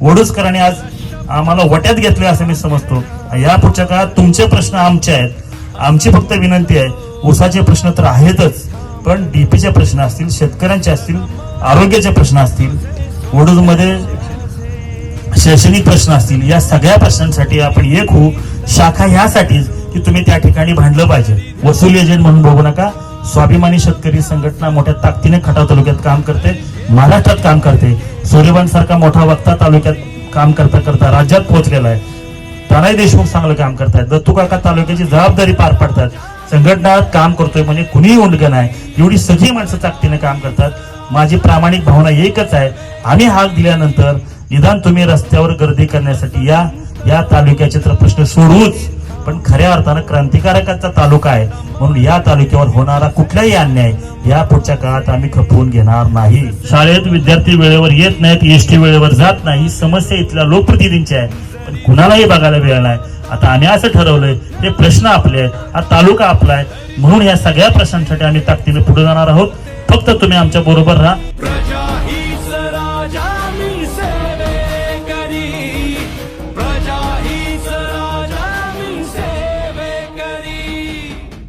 वडूजकरांनी आज आम्हाला वट्यात घेतले असं मी समजतो. या पुढच्या काळात तुमचे प्रश्न आमचे आहेत. आमची फक्त विनंती आहे. ऊसाचे प्रश्न तर आहेतच. पण डीपीचे प्रश्न असतील शेतकऱ्यांचे असतील आरोग्याचे प्रश्न असतील वडूजमध्ये शैक्षणिक प्रश्न असतील या सगळ्या प्रश्नांसाठी आपण एक होऊ. शाखा ह्यासाठीच की तुम्ही त्या ठिकाणी भांडलं पाहिजे. वसुली एजंट म्हणून बघू नका. स्वाभिमानी शेतकरी संघटना मोठ्या ताकदीने खटाव तालुक्यात काम करते महाराष्ट्रात काम करते. सूर्यवंत सारखा मोठा वक्ता तालुक्यात काम करता करता राज्यात पोहोचलेला आहे. तानाई देशमुख चांगलं काम करतायत. दत्तू काका तालुक्याची जबाबदारी पार पाडतात. संघटनात काम करतोय म्हणजे कुणीही उंडग नाही. एवढी सगळी माणसं ताकदीने काम करतात. माझी प्रामाणिक भावना एकच आहे. आम्ही हाक दिल्यानंतर निदान तुम्ही रस्त्यावर गर्दी करण्यासाठी या या तालुक्याचे तर प्रश्न सोडूच. पण खऱ्या अर्थानं क्रांतिकारकाचा तालुका आहे. म्हणून या तालुक्यावर होणारा कुठलाही अन्याय या पुढच्या काळात आम्ही खपवून घेणार नाही. शाळेत विद्यार्थी वेळेवर येत नाहीत एस टी वेळेवर जात नाही. समस्या इथल्या लोकप्रतिनिधींची आहे. पण कुणालाही बघायला वेळ नाही. आता आम्ही असं ठरवलंय ते प्रश्न आपले आहेत हा तालुका आपला आहे. म्हणून या सगळ्या प्रश्नांसाठी आम्ही ताकदीने पुढे जाणार आहोत. फक्त तुम्ही आमच्या बरोबर राहा.